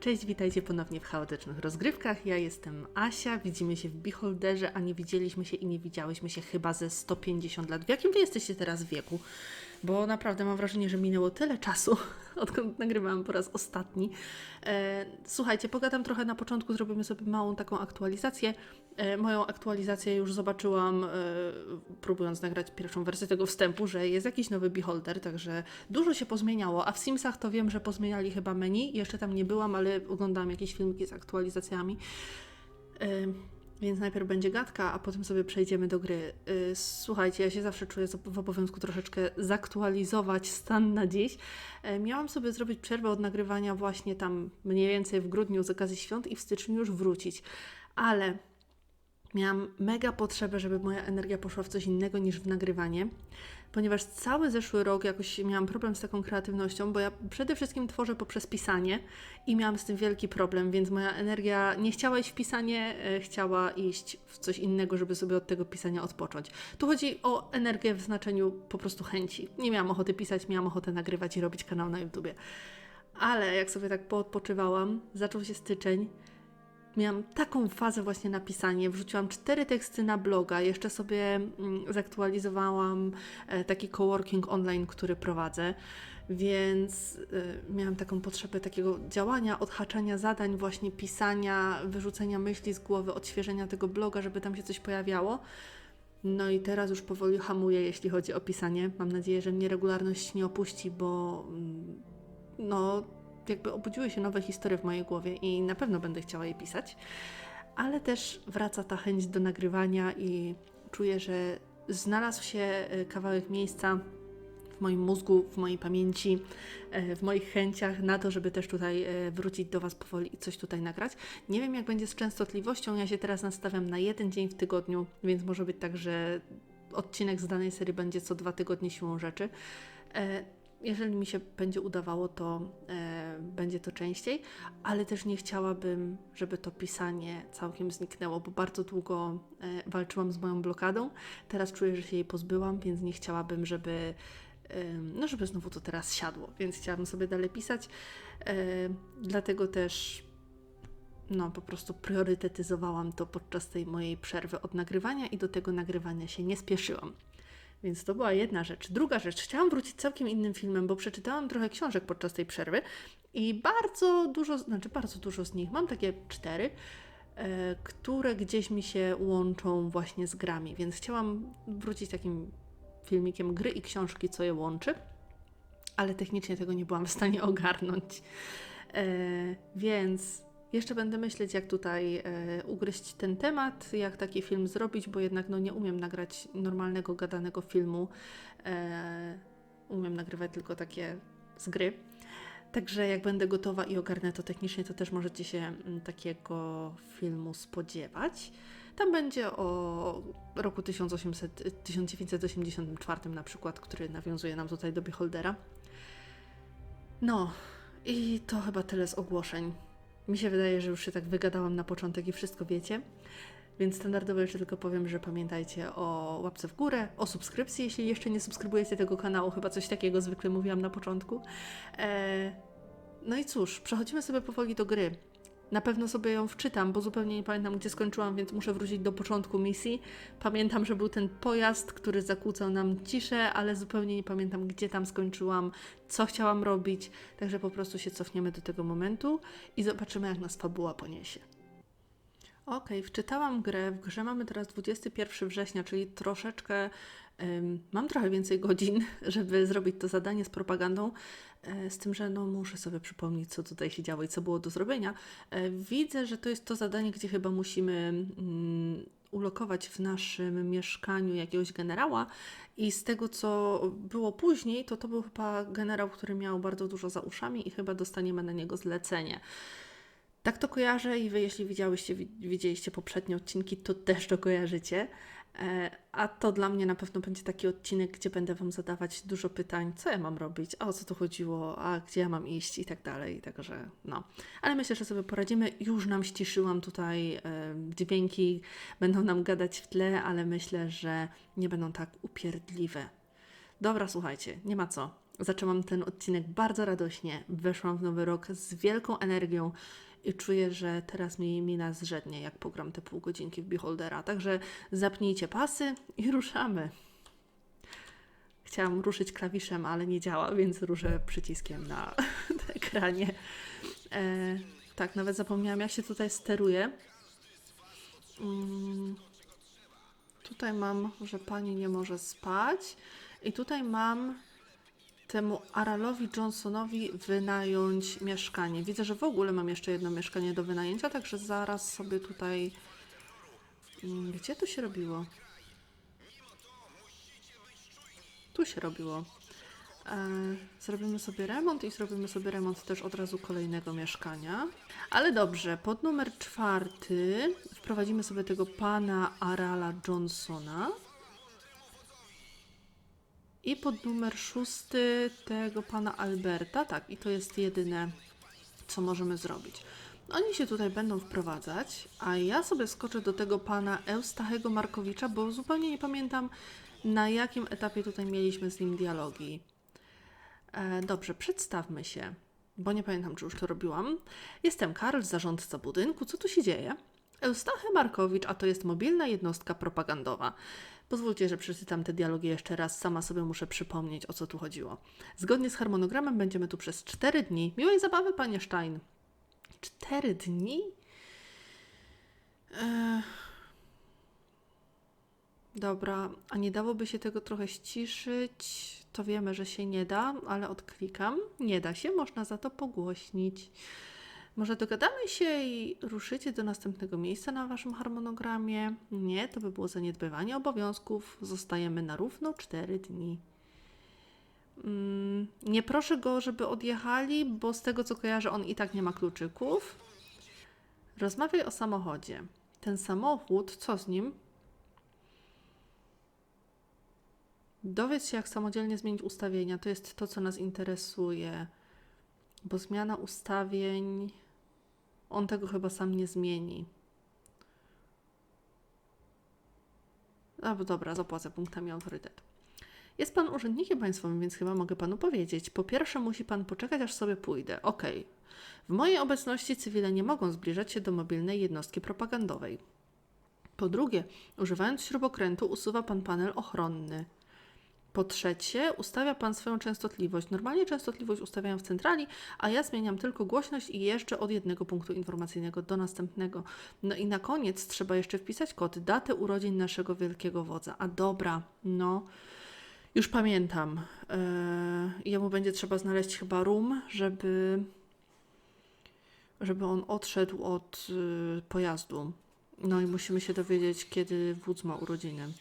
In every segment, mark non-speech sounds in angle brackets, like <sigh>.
Cześć, witajcie ponownie w chaotycznych rozgrywkach. Ja jestem Asia, widzimy się w Beholderze, a nie widzieliśmy się i nie widziałyśmy się chyba ze 150 lat. W jakim wy jesteście teraz wieku? Bo naprawdę mam wrażenie, że minęło tyle czasu, <laughs> odkąd nagrywałam po raz ostatni. E, słuchajcie, pogadam trochę na początku, zrobimy sobie małą taką aktualizację. E, moją aktualizację już zobaczyłam, e, próbując nagrać pierwszą wersję tego wstępu, że jest jakiś nowy Beholder, także dużo się pozmieniało. A w Simsach to wiem, że pozmieniali chyba menu. Jeszcze tam nie byłam, ale oglądałam jakieś filmiki z aktualizacjami. E, Więc najpierw będzie gadka, a potem sobie przejdziemy do gry. Słuchajcie, ja się zawsze czuję w obowiązku troszeczkę zaktualizować stan na dziś. Miałam sobie zrobić przerwę od nagrywania właśnie tam mniej więcej w grudniu z okazji świąt i w styczniu już wrócić. Ale Miałam mega potrzebę, żeby moja energia poszła w coś innego niż w nagrywanie, ponieważ cały zeszły rok jakoś miałam problem z taką kreatywnością, bo ja przede wszystkim tworzę poprzez pisanie i miałam z tym wielki problem, więc moja energia nie chciała iść w pisanie, e, chciała iść w coś innego, żeby sobie od tego pisania odpocząć. Tu chodzi o energię w znaczeniu po prostu chęci. Nie miałam ochoty pisać, miałam ochotę nagrywać i robić kanał na YouTubie. Ale jak sobie tak poodpoczywałam, zaczął się styczeń, Miałam taką fazę właśnie na pisanie. Wrzuciłam cztery teksty na bloga. Jeszcze sobie mm, zaktualizowałam e, taki coworking online, który prowadzę. Więc e, miałam taką potrzebę takiego działania, odhaczania zadań, właśnie pisania, wyrzucenia myśli z głowy, odświeżenia tego bloga, żeby tam się coś pojawiało. No i teraz już powoli hamuję, jeśli chodzi o pisanie. Mam nadzieję, że mnie regularność nie opuści, bo mm, no, jakby obudziły się nowe historie w mojej głowie i na pewno będę chciała je pisać, ale też wraca ta chęć do nagrywania i czuję, że znalazł się e, kawałek miejsca w moim mózgu, w mojej pamięci, e, w moich chęciach na to, żeby też tutaj e, wrócić do Was powoli i coś tutaj nagrać. Nie wiem, jak będzie z częstotliwością. Ja się teraz nastawiam na jeden dzień w tygodniu, więc może być tak, że odcinek z danej serii będzie co dwa tygodnie siłą rzeczy. Jeżeli mi się będzie udawało, to będzie to częściej, ale też nie chciałabym, żeby to pisanie całkiem zniknęło, bo bardzo długo e, walczyłam z moją blokadą. Teraz czuję, że się jej pozbyłam, więc nie chciałabym, żeby, no, żeby znowu to teraz siadło, więc chciałabym sobie dalej pisać. E, dlatego też no, po prostu priorytetyzowałam to podczas tej mojej przerwy od nagrywania i do tego nagrywania się nie spieszyłam. Więc to była jedna rzecz. Druga rzecz, chciałam wrócić całkiem innym filmem, bo przeczytałam trochę książek podczas tej przerwy i bardzo dużo, znaczy bardzo dużo z nich, mam takie cztery, e, które gdzieś mi się łączą właśnie z grami, więc chciałam wrócić takim filmikiem gry i książki, co je łączy, ale technicznie tego nie byłam w stanie <laughs> ogarnąć. E, więc jeszcze będę myśleć, jak tutaj e, ugryźć ten temat, jak taki film zrobić, bo jednak no, nie umiem nagrać normalnego, gadanego filmu. E, umiem nagrywać tylko takie z gry. Także jak będę gotowa i ogarnę to technicznie, to też możecie się mm, takiego filmu spodziewać. Tam będzie o roku 1800, 1984 na przykład, który nawiązuje nam tutaj do Beholdera. No, i to chyba tyle z ogłoszeń. Mi się wydaje, że już się tak wygadałam na początek i wszystko wiecie. Więc standardowo jeszcze tylko powiem, że pamiętajcie o łapce w górę, o subskrypcji, jeśli jeszcze nie subskrybujecie tego kanału, chyba coś takiego zwykle mówiłam na początku. Eee, no i cóż, przechodzimy sobie powoli do gry. Na pewno sobie ją wczytam, bo zupełnie nie pamiętam, gdzie skończyłam, więc muszę wrócić do początku misji. Pamiętam, że był ten pojazd, który zakłócał nam ciszę, ale zupełnie nie pamiętam, gdzie tam skończyłam, co chciałam robić. Także po prostu się cofniemy do tego momentu i zobaczymy, jak nas fabuła poniesie. Okej, wczytałam grę. W grze mamy teraz 21 września, czyli troszeczkę. mam trochę więcej godzin, <laughs> żeby zrobić to zadanie z propagandą. E, z tym, że no, muszę sobie przypomnieć, co tutaj się działo i co było do zrobienia. E, widzę, że to jest to zadanie, gdzie chyba musimy mm, ulokować w naszym mieszkaniu jakiegoś generała. I z tego, co było później, to to był chyba generał, który miał bardzo dużo za uszami i chyba dostaniemy na niego zlecenie. Tak to kojarzę i Wy, jeśli widziałyście, wi- widzieliście poprzednie odcinki, to też to kojarzycie. E, A to dla mnie na pewno będzie taki odcinek, gdzie będę Wam zadawać dużo pytań, co ja mam robić, a o co tu chodziło, a gdzie ja mam iść i tak dalej. Także no. Ale myślę, że sobie poradzimy. Już nam ściszyłam tutaj e, dźwięki, będą nam gadać w tle, ale myślę, że nie będą tak upierdliwe. Dobra, słuchajcie, nie ma co. Zaczęłam ten odcinek bardzo radośnie. Weszłam w nowy rok z wielką energią i czuję, że teraz mi mina zrzednie, jak pogram te pół godzinki w Beholdera. Także zapnijcie pasy i <laughs> ruszamy. Chciałam ruszyć klawiszem, ale nie działa, więc ruszę przyciskiem <laughs> na ekranie. E, tak, nawet zapomniałam, jak się tutaj steruje. Mm, tutaj mam, że pani nie może spać. I tutaj mam temu Aralowi Johnsonowi wynająć mieszkanie. Widzę, że w ogóle mam jeszcze jedno mieszkanie do wynajęcia, także zaraz sobie tutaj. Mm, Gdzie to się robiło? Tu się robiło. E, zrobimy sobie remont i zrobimy sobie remont też od razu kolejnego mieszkania. Ale dobrze, pod numer czwarty wprowadzimy sobie tego pana Arala Johnsona. I pod numer szósty tego pana Alberta. Tak, i to jest jedyne, co możemy zrobić. Oni się tutaj będą wprowadzać, a ja sobie skoczę do tego pana Eustachego Markowicza, bo zupełnie nie pamiętam, na jakim etapie tutaj mieliśmy z nim dialogi. E, dobrze, przedstawmy się, bo nie pamiętam, czy już to robiłam. Jestem Karl, zarządca budynku. Co tu się dzieje? Eustachy Markowicz, a to jest mobilna jednostka propagandowa. Pozwólcie, że przeczytam te dialogi jeszcze raz, sama sobie muszę przypomnieć, o co tu chodziło. Zgodnie z harmonogramem będziemy tu przez 4 dni. Miłej zabawy, panie Stein. 4 dni? Ech. Dobra, a nie dałoby się tego trochę ściszyć? To wiemy, że się nie da, ale odklikam. Nie da się, można za to pogłośnić. Może dogadamy się i ruszycie do następnego miejsca na waszym harmonogramie? Nie, to by było zaniedbywanie obowiązków. Zostajemy na równo 4 dni. Mm, nie proszę go, żeby odjechali, bo z tego co kojarzę, on i tak nie ma kluczyków. Rozmawiaj o samochodzie. Ten samochód, co z nim? Dowiedz się, jak samodzielnie zmienić ustawienia. To jest to, co nas interesuje. Bo zmiana ustawień, on tego chyba sam nie zmieni. A, dobra, zapłacę punktami autorytetu. Jest pan urzędnikiem państwowym, więc chyba mogę panu powiedzieć. Po pierwsze, musi pan poczekać, aż sobie pójdę. Okej. W mojej obecności cywile nie mogą zbliżać się do mobilnej jednostki propagandowej. Po drugie, używając śrubokrętu, usuwa pan panel ochronny. Po trzecie, ustawia Pan swoją częstotliwość. Normalnie częstotliwość ustawiają w centrali, a ja zmieniam tylko głośność i jeszcze od jednego punktu informacyjnego do następnego. No i na koniec trzeba jeszcze wpisać kod, datę urodzin naszego wielkiego wodza. A dobra, no, już pamiętam. Yy, jemu będzie trzeba znaleźć chyba room, żeby, żeby on odszedł od yy, pojazdu. No i musimy się dowiedzieć, kiedy wódz ma urodziny.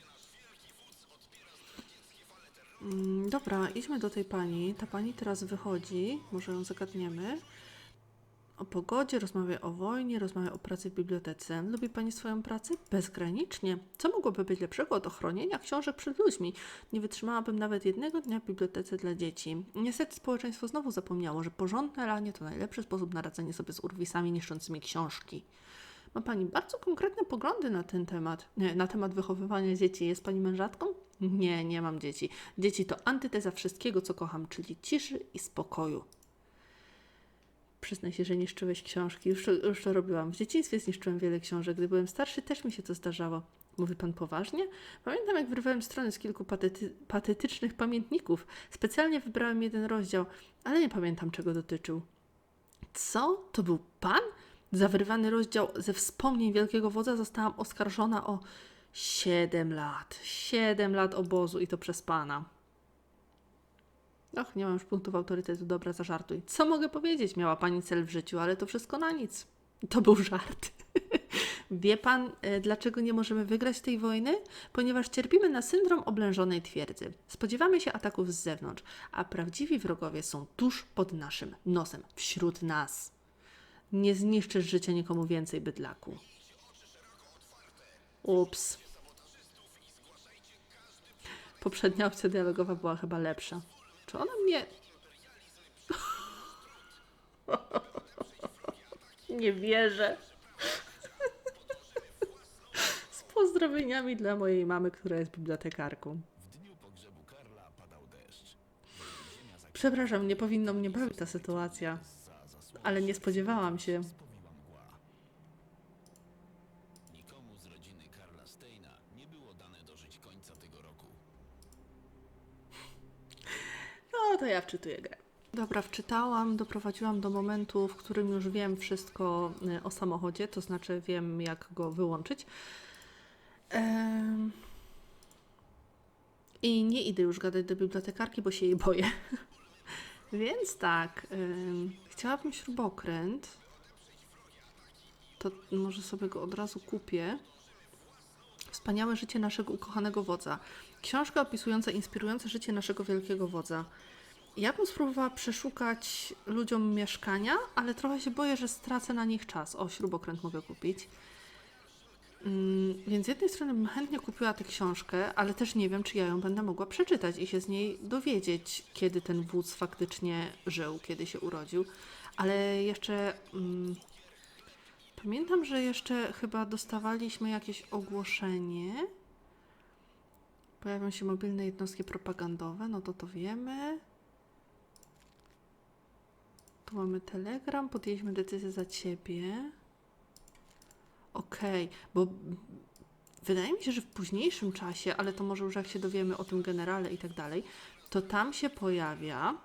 Mm, Dobra, idźmy do tej pani. Ta pani teraz wychodzi, może ją zagadniemy. O pogodzie, rozmawia o wojnie, rozmawia o pracy w bibliotece. Lubi pani swoją pracę? Bezgranicznie. Co mogłoby być lepszego od ochronienia książek przed ludźmi? Nie wytrzymałabym nawet jednego dnia w bibliotece dla dzieci. Niestety społeczeństwo znowu zapomniało, że porządne lanie to najlepszy sposób na radzenie sobie z urwisami niszczącymi książki. Ma Pani bardzo konkretne poglądy na ten temat, na temat wychowywania dzieci. Jest Pani mężatką? Nie, nie mam dzieci. Dzieci to antyteza wszystkiego, co kocham, czyli ciszy i spokoju. Przyznaj się, że niszczyłeś książki. Już już to robiłam. W dzieciństwie zniszczyłem wiele książek. Gdy byłem starszy, też mi się to zdarzało. Mówi pan poważnie? Pamiętam, jak wyrwałem strony z kilku patety, patetycznych pamiętników. Specjalnie wybrałem jeden rozdział, ale nie pamiętam, czego dotyczył. Co? To był pan? Za wyrwany rozdział ze wspomnień Wielkiego Wodza zostałam oskarżona o 7 lat. 7 lat obozu i to przez pana. Och, nie mam już punktów autorytetu, dobra, zażartuj. Co mogę powiedzieć? Miała pani cel w życiu, ale to wszystko na nic. To był żart. <laughs> Wie pan, e, dlaczego nie możemy wygrać tej wojny? Ponieważ cierpimy na syndrom oblężonej twierdzy. Spodziewamy się ataków z zewnątrz, a prawdziwi wrogowie są tuż pod naszym nosem, wśród nas. Nie zniszczysz życia nikomu więcej, bydlaku. Ups. Poprzednia opcja dialogowa była chyba lepsza. Czy ona mnie. <laughs> Nie wierzę. <laughs> Z pozdrowieniami dla mojej mamy, która jest bibliotekarką. Przepraszam, nie powinno mnie bawić ta sytuacja. Ale nie spodziewałam się. Nikomu z rodziny Karla Steina nie było dane dożyć końca tego roku. No to ja wczytuję grę. Dobra, wczytałam, doprowadziłam do momentu, w którym już wiem wszystko y, o samochodzie, to znaczy wiem, jak go wyłączyć. Em, I nie idę już gadać do bibliotekarki, bo się jej boję. <laughs> Więc tak, ym, chciałabym śrubokręt. To może sobie go od razu kupię. Wspaniałe życie naszego ukochanego wodza. Książka opisująca inspirujące życie naszego wielkiego wodza. Ja bym spróbowała przeszukać ludziom mieszkania, ale trochę się boję, że stracę na nich czas. O, śrubokręt mogę kupić. Mm, Więc z jednej strony bym chętnie kupiła tę książkę, ale też nie wiem, czy ja ją będę mogła przeczytać i się z niej dowiedzieć, kiedy ten wódz faktycznie żył, kiedy się urodził. Ale jeszcze mm, pamiętam, że jeszcze chyba dostawaliśmy jakieś ogłoszenie. Pojawią się mobilne jednostki propagandowe, no to to wiemy. Tu mamy telegram, podjęliśmy decyzję za ciebie. Okej, bo wydaje mi się, że w późniejszym czasie, ale to może już jak się dowiemy o tym generale i tak dalej, to tam się pojawia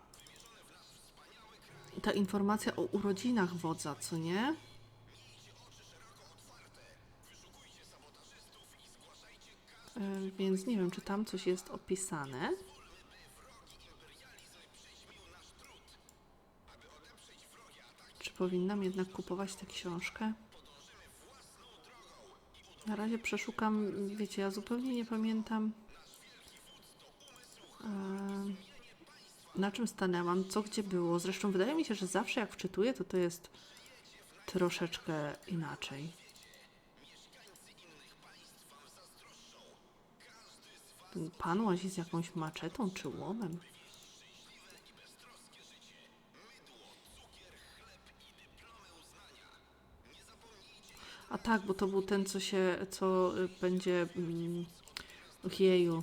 ta informacja o urodzinach wodza, co nie? E, Więc nie wiem, czy tam coś jest opisane. Czy powinnam jednak kupować tę książkę? Na razie przeszukam, wiecie, ja zupełnie nie pamiętam em, na czym stanęłam, co gdzie było. Zresztą wydaje mi się, że zawsze jak wczytuję, to to jest troszeczkę inaczej. Pan łazi z jakąś maczetą czy łomem. A tak, bo to był ten, co się, co y, będzie, mm, jeju,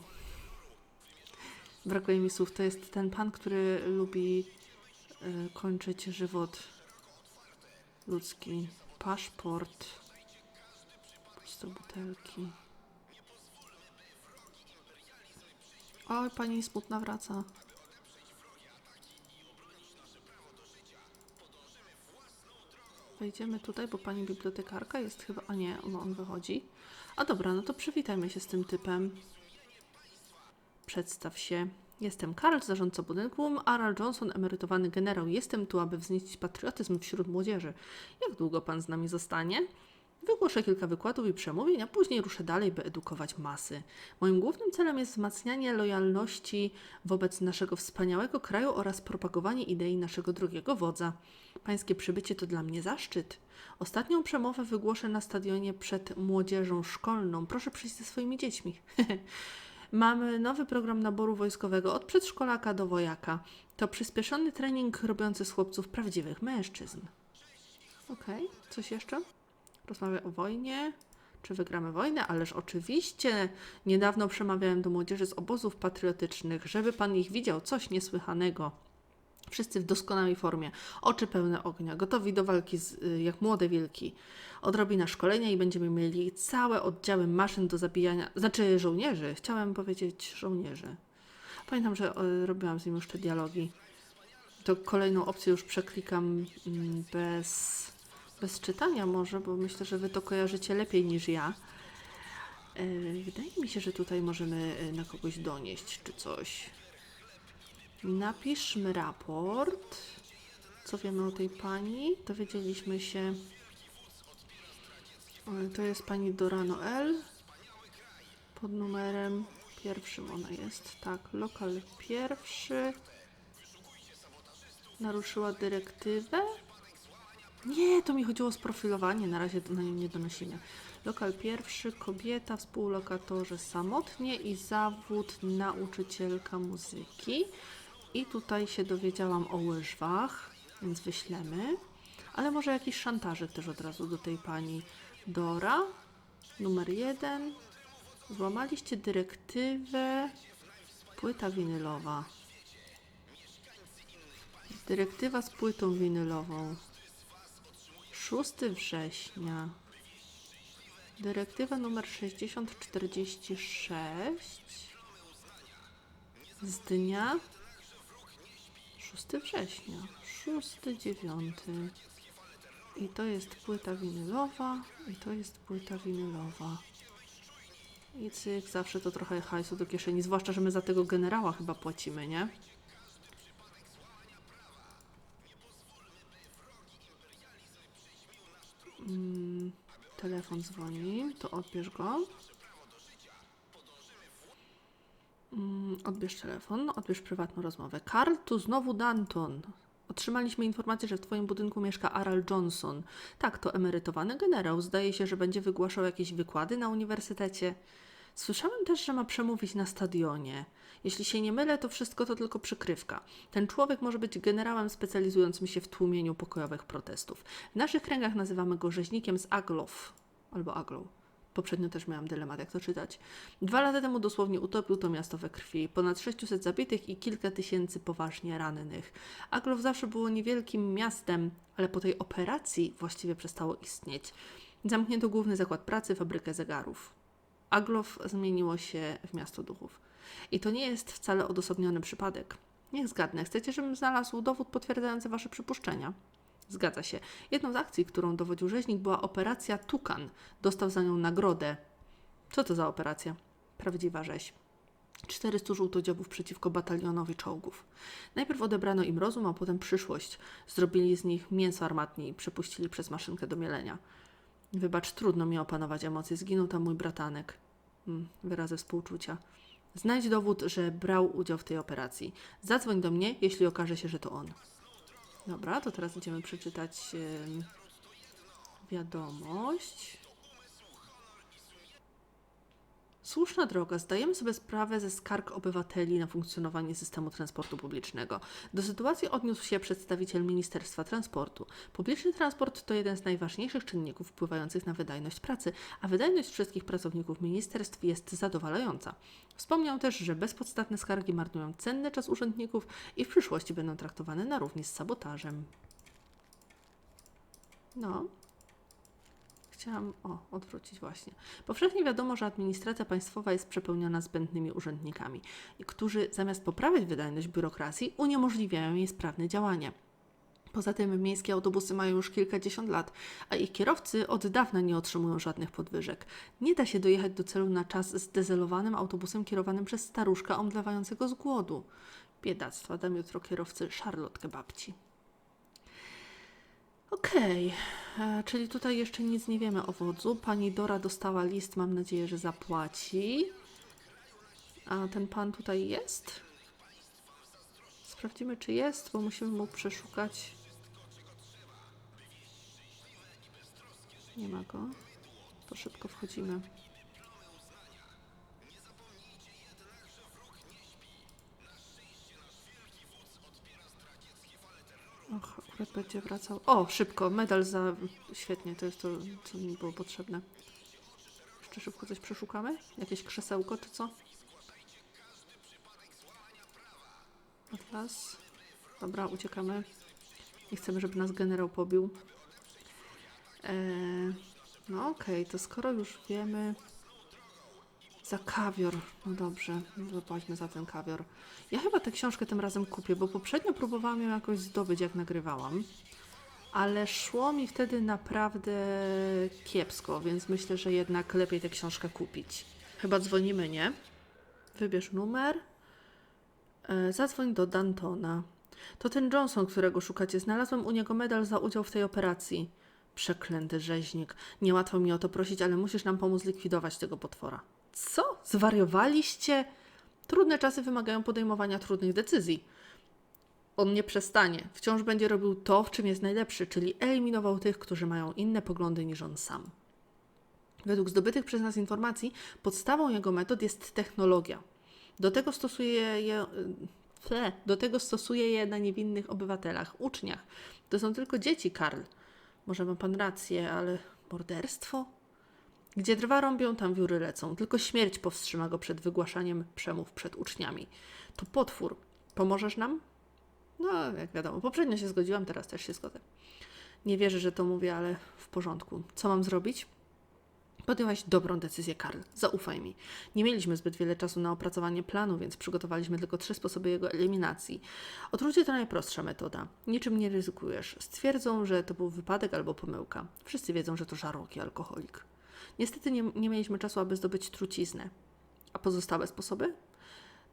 brakuje mi słów, to jest ten pan, który lubi y, kończyć żywot ludzki. Paszport, puste butelki. Oj, pani smutna wraca. Wejdziemy tutaj, bo pani bibliotekarka jest chyba. A nie, no on wychodzi. A dobra, no to przywitajmy się z tym typem. Przedstaw się. Jestem Karl, zarządca budynku. Aral Johnson, emerytowany generał. Jestem tu, aby wznieść patriotyzm wśród młodzieży. Jak długo pan z nami zostanie? Wygłoszę kilka wykładów i przemówień, a później ruszę dalej, by edukować masy. Moim głównym celem jest wzmacnianie lojalności wobec naszego wspaniałego kraju oraz propagowanie idei naszego drugiego wodza. Pańskie przybycie to dla mnie zaszczyt. Ostatnią przemowę wygłoszę na stadionie przed młodzieżą szkolną. Proszę przyjść ze swoimi dziećmi. <laughs> Mamy nowy program naboru wojskowego od przedszkolaka do wojaka. To przyspieszony trening robiący z chłopców prawdziwych mężczyzn. Okej, coś jeszcze? Rozmawia o wojnie. Czy wygramy wojnę? Ależ oczywiście. Niedawno przemawiałem do młodzieży z obozów patriotycznych, żeby pan ich widział. Coś niesłychanego. Wszyscy w doskonałej formie, oczy pełne ognia, gotowi do walki z, y, jak młode wilki. Odrobina szkolenia i będziemy mieli całe oddziały maszyn do zabijania, znaczy żołnierzy, chciałem powiedzieć żołnierzy. Pamiętam, że y, robiłam z nim te dialogi. To kolejną opcję już przeklikam mm, bez, bez czytania może, bo myślę, że wy to kojarzycie lepiej niż ja. Y, Wydaje mi się, że tutaj możemy y, na kogoś donieść czy coś. Napiszmy raport. Co wiemy o tej pani? Dowiedzieliśmy się. e, To jest pani Dora Noel. Pod numerem pierwszym ona jest. Tak, lokal pierwszy. Naruszyła dyrektywę. Nie, to mi chodziło o sprofilowanie. Na razie na nią nie donosimy. Lokal pierwszy, kobieta, współlokatorzy samotnie i zawód nauczycielka muzyki. I tutaj się dowiedziałam o łyżwach, więc wyślemy. Ale może jakiś szantażyk też od razu do tej pani Dora. Numer jeden. Złamaliście dyrektywę. Płyta winylowa. Dyrektywa z płytą winylową. 6 września. Dyrektywa numer 6046 z dnia 6 września. 6, 9. I to jest płyta winylowa, i to jest płyta winylowa. I cyk, zawsze to trochę hajsu do kieszeni, zwłaszcza, że my za tego generała chyba płacimy, nie? Mm, telefon dzwoni, to odbierz go. Mm, odbierz telefon, odbierz prywatną rozmowę. Karl, tu znowu Danton. Otrzymaliśmy informację, że w Twoim budynku mieszka Aral Johnson. Tak, to emerytowany generał. Zdaje się, że będzie wygłaszał jakieś wykłady na uniwersytecie. Słyszałem też, że ma przemówić na stadionie. Jeśli się nie mylę, to wszystko to tylko przykrywka. Ten człowiek może być generałem specjalizującym się w tłumieniu pokojowych protestów. W naszych kręgach nazywamy go rzeźnikiem z Aglow albo Aglow. Poprzednio też miałam dylemat, jak to czytać. Dwa lata temu dosłownie utopił to miasto we krwi. Ponad 600 zabitych i kilka tysięcy poważnie rannych. Aglow zawsze było niewielkim miastem, ale po tej operacji właściwie przestało istnieć. Zamknięto główny zakład pracy, fabrykę zegarów. Aglow zmieniło się w miasto duchów. I to nie jest wcale odosobniony przypadek. Niech zgadnę, chcecie, żebym znalazł dowód potwierdzający wasze przypuszczenia? Zgadza się. Jedną z akcji, którą dowodził rzeźnik, była operacja Tukan. Dostał za nią nagrodę. Co to za operacja? Prawdziwa rzeź. 400 żółtodziobów przeciwko batalionowi czołgów. Najpierw odebrano im rozum, a potem przyszłość. Zrobili z nich mięso armatnie i przepuścili przez maszynkę do mielenia. Wybacz, trudno mi opanować emocje. Zginął tam mój bratanek. Hmm, wyrazy współczucia. Znajdź dowód, że brał udział w tej operacji. Zadzwoń do mnie, jeśli okaże się, że to on. Dobra, to teraz idziemy przeczytać em, wiadomość. Słuszna droga. Zdajemy sobie sprawę ze skarg obywateli na funkcjonowanie systemu transportu publicznego. Do sytuacji odniósł się przedstawiciel Ministerstwa Transportu. Publiczny transport to jeden z najważniejszych czynników wpływających na wydajność pracy, a wydajność wszystkich pracowników ministerstw jest zadowalająca. Wspomniał też, że bezpodstawne skargi marnują cenny czas urzędników i w przyszłości będą traktowane na równi z sabotażem. No, Chciałam, o, odwrócić właśnie. Powszechnie wiadomo, że administracja państwowa jest przepełniona zbędnymi urzędnikami, którzy zamiast poprawiać wydajność biurokracji, uniemożliwiają jej sprawne działanie. Poza tym miejskie autobusy mają już kilkadziesiąt lat, a ich kierowcy od dawna nie otrzymują żadnych podwyżek. Nie da się dojechać do celu na czas zdezelowanym autobusem kierowanym przez staruszka omdlewającego z głodu. Biedactwa dam jutro kierowcy szarlotkę babci. Okej, e, czyli tutaj jeszcze nic nie wiemy o wodzu. Pani Dora dostała list, mam nadzieję, że zapłaci. A ten pan tutaj jest? Sprawdzimy, czy jest, bo musimy mu przeszukać. Nie ma go. To szybko wchodzimy. Akurat będzie wracał. O, szybko, medal za. Świetnie, to jest to, co mi było potrzebne. Jeszcze szybko coś przeszukamy? Jakieś krzesełko czy co? Atlas. Dobra, uciekamy. Nie chcemy, żeby nas generał pobił. Eee, no okej, to skoro już wiemy. Za kawior. No dobrze, zapłaćmy za ten kawior. Ja chyba tę książkę tym razem kupię, bo poprzednio próbowałam ją jakoś zdobyć, jak nagrywałam. Ale szło mi wtedy naprawdę kiepsko, więc myślę, że jednak lepiej tę książkę kupić. Chyba dzwonimy, nie? Wybierz numer. E, zadzwoń do Dantona. To ten Johnson, którego szukacie. Znalazłem u niego medal za udział w tej operacji. Przeklęty rzeźnik. Niełatwo mi o to prosić, ale musisz nam pomóc likwidować tego potwora. Co? Zwariowaliście? Trudne czasy wymagają podejmowania trudnych decyzji. On nie przestanie. Wciąż będzie robił to, w czym jest najlepszy, czyli eliminował tych, którzy mają inne poglądy niż on sam. Według zdobytych przez nas informacji, podstawą jego metod jest technologia. Do tego stosuje je, tle, do tego stosuje je na niewinnych obywatelach, uczniach. To są tylko dzieci, Karl. Może ma pan rację, ale morderstwo? Gdzie drwa rąbią, tam wióry lecą. Tylko śmierć powstrzyma go przed wygłaszaniem przemów przed uczniami. To potwór. Pomożesz nam? No, jak wiadomo, poprzednio się zgodziłam, teraz też się zgodzę. Nie wierzę, że to mówię, ale w porządku. Co mam zrobić? Podjęłaś dobrą decyzję, Karl. Zaufaj mi. Nie mieliśmy zbyt wiele czasu na opracowanie planu, więc przygotowaliśmy tylko trzy sposoby jego eliminacji. Otrucie to najprostsza metoda. Niczym nie ryzykujesz. Stwierdzą, że to był wypadek albo pomyłka. Wszyscy wiedzą, że to żarłoki alkoholik. Niestety nie, nie mieliśmy czasu, aby zdobyć truciznę. A pozostałe sposoby?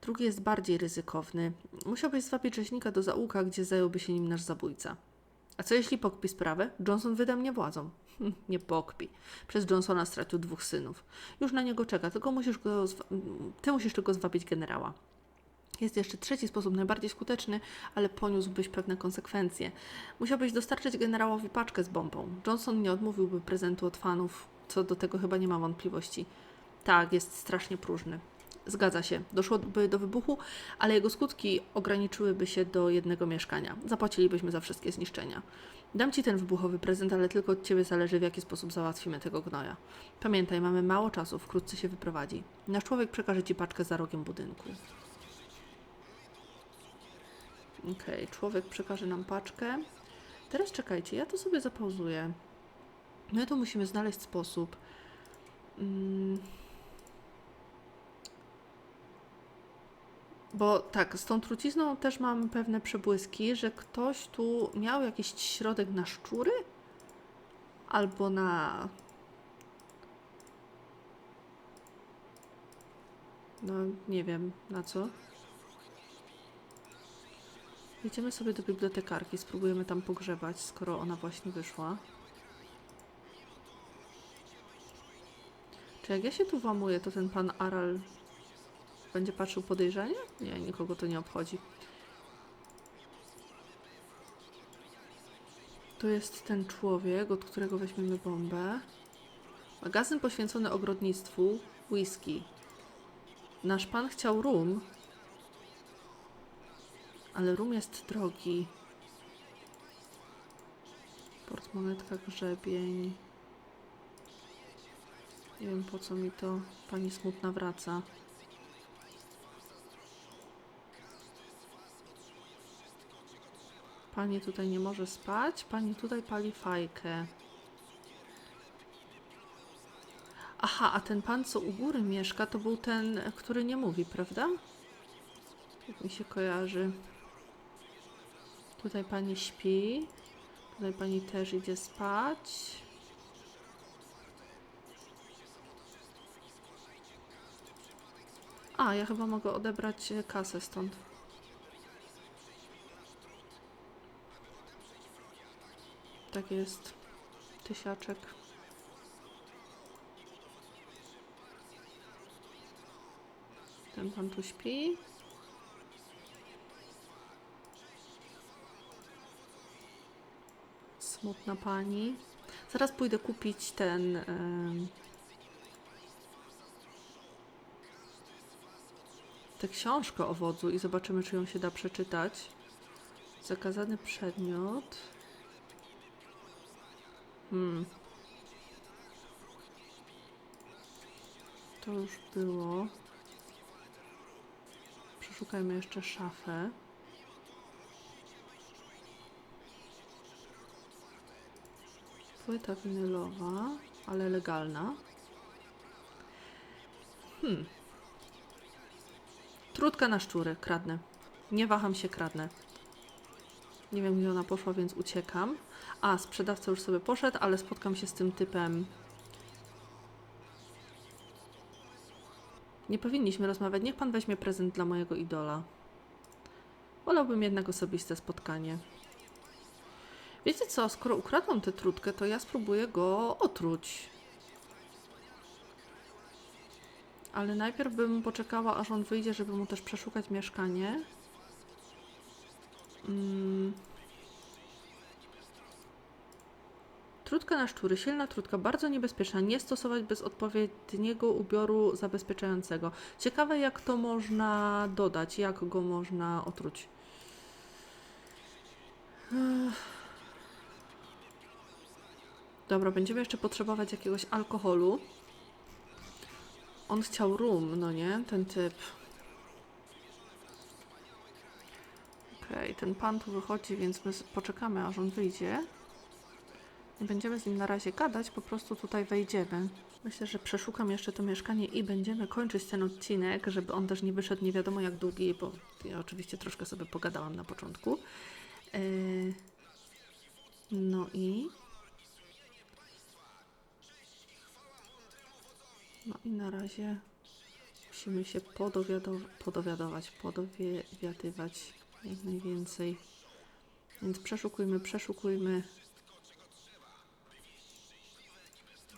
Drugi jest bardziej ryzykowny. Musiałbyś zwabić rzeźnika do zaułka, gdzie zająłby się nim nasz zabójca. A co jeśli pokpi sprawę? Johnson wyda mnie władzą. Hm, Nie pokpi. Przez Johnsona stracił dwóch synów. Już na niego czeka, tylko musisz go ty musisz tylko zwabić generała. Jest jeszcze trzeci sposób, najbardziej skuteczny, ale poniósłbyś pewne konsekwencje. Musiałbyś dostarczyć generałowi paczkę z bombą. Johnson nie odmówiłby prezentu od fanów, co do tego chyba nie ma wątpliwości. Tak, jest strasznie próżny. Zgadza się, doszłoby do wybuchu, ale jego skutki ograniczyłyby się do jednego mieszkania. Zapłacilibyśmy za wszystkie zniszczenia. Dam ci ten wybuchowy prezent, ale tylko od ciebie zależy, w jaki sposób załatwimy tego gnoja. Pamiętaj, mamy mało czasu, wkrótce się wyprowadzi. Nasz człowiek przekaże ci paczkę za rogiem budynku. Okej, człowiek przekaże nam paczkę. Teraz czekajcie, ja to sobie zapauzuję. My to musimy znaleźć sposób. Mm. Bo tak, z tą trucizną też mam pewne przebłyski, że ktoś tu miał jakiś środek na szczury? Albo na. No, nie wiem na co. Idziemy sobie do bibliotekarki, spróbujemy tam pogrzebać, skoro ona właśnie wyszła. Jak ja się tu włamuję, to ten pan Aral będzie patrzył podejrzanie? Nie, nikogo to nie obchodzi. Tu jest ten człowiek, od którego weźmiemy bombę. Magazyn poświęcony ogrodnictwu, whisky. Nasz pan chciał rum, ale rum jest drogi. Portmonetka, grzebień. Nie wiem po co mi to pani smutna wraca. Pani tutaj nie może spać, pani tutaj pali fajkę. Aha, a ten pan, co u góry mieszka, to był ten, który nie mówi, prawda? Jak mi się kojarzy. Tutaj pani śpi. Tutaj pani też idzie spać. A, ja chyba mogę odebrać e, kasę stąd. Tak jest. Tysiaczek. Ten pan tu śpi. Smutna pani. Zaraz pójdę kupić ten. em, tę książkę o wodzu i zobaczymy, czy ją się da przeczytać. Zakazany przedmiot. Hmm. To już było. Przeszukajmy jeszcze szafę. Płyta winylowa, ale legalna. Hmm. Trudka na szczury, kradnę. Nie waham się, kradnę. Nie wiem, gdzie ona poszła, więc uciekam. A, sprzedawca już sobie poszedł, ale spotkam się z tym typem. Nie powinniśmy rozmawiać. Niech pan weźmie prezent dla mojego idola. Wolałbym jednak osobiste spotkanie. Wiecie co, skoro ukradłam tę trutkę, to ja spróbuję go otruć. Ale najpierw bym poczekała, aż on wyjdzie, żeby mu też przeszukać mieszkanie. Mm. Trutka na szczury, silna trutka, bardzo niebezpieczna. Nie stosować bez odpowiedniego ubioru zabezpieczającego. Ciekawe, jak to można dodać, jak go można otruć. Dobra, będziemy jeszcze potrzebować jakiegoś alkoholu. On chciał rum, no nie? Ten typ. Okej, ten pan tu wychodzi, więc my poczekamy, aż on wyjdzie. Nie będziemy z nim na razie gadać, po prostu tutaj wejdziemy. Myślę, że przeszukam jeszcze to mieszkanie i będziemy kończyć ten odcinek, żeby on też nie wyszedł nie wiadomo jak długi, bo ja oczywiście troszkę sobie pogadałam na początku. Yy, No i. No i na razie musimy się podowiado- podowiadować, podowiadywać jak najwięcej. Więc przeszukujmy, przeszukujmy.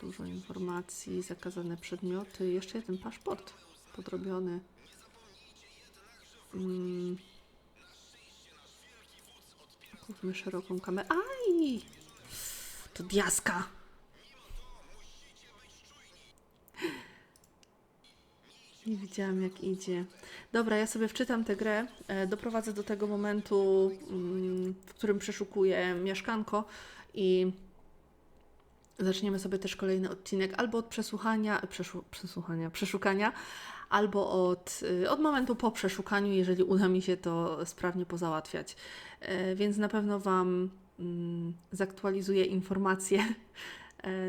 Dużo informacji, zakazane przedmioty. Jeszcze jeden paszport podrobiony. Mm. Kupmy szeroką kamerę. Aj! To diaska! Nie widziałam jak idzie. Dobra, ja sobie wczytam tę grę. E, doprowadzę do tego momentu, mm, w którym przeszukuję mieszkanko i zaczniemy sobie też kolejny odcinek albo od przesłuchania, przeszu, przesłuchania, przeszukania, albo od, y, od momentu po przeszukaniu, jeżeli uda mi się to sprawnie pozałatwiać. E, Więc na pewno Wam mm, zaktualizuję informacje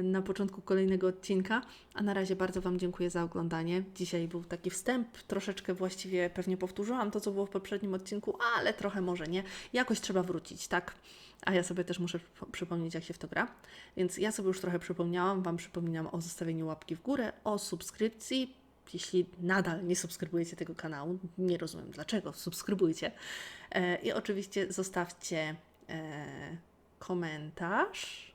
na początku kolejnego odcinka. A na razie bardzo Wam dziękuję za oglądanie. Dzisiaj był taki wstęp, troszeczkę właściwie pewnie powtórzyłam to, co było w poprzednim odcinku, ale trochę może nie. Jakoś trzeba wrócić, tak? A ja sobie też muszę przypo- przypomnieć, jak się w to gra. Więc ja sobie już trochę przypomniałam. Wam przypominam o zostawieniu łapki w górę, o subskrypcji. Jeśli nadal nie subskrybujecie tego kanału, nie rozumiem dlaczego, subskrybujcie. E, I oczywiście zostawcie e, komentarz.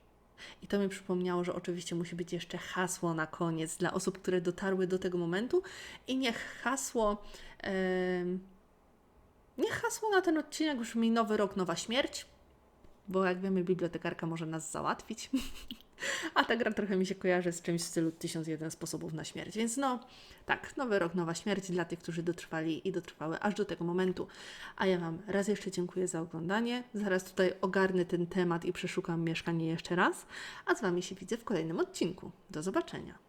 I to mi przypomniało, że oczywiście musi być jeszcze hasło na koniec dla osób, które dotarły do tego momentu. I niech hasło. em, niech hasło na ten odcinek brzmi Nowy Rok, Nowa Śmierć. Bo jak wiemy, bibliotekarka może nas załatwić. <laughs> A ta gra trochę mi się kojarzy z czymś w stylu 1001 sposobów na śmierć. Więc no, tak, Nowy Rok, Nowa Śmierć dla tych, którzy dotrwali i dotrwały aż do tego momentu. A ja Wam raz jeszcze dziękuję za oglądanie. Zaraz tutaj ogarnę ten temat i przeszukam mieszkanie jeszcze raz. A z Wami się widzę w kolejnym odcinku. Do zobaczenia.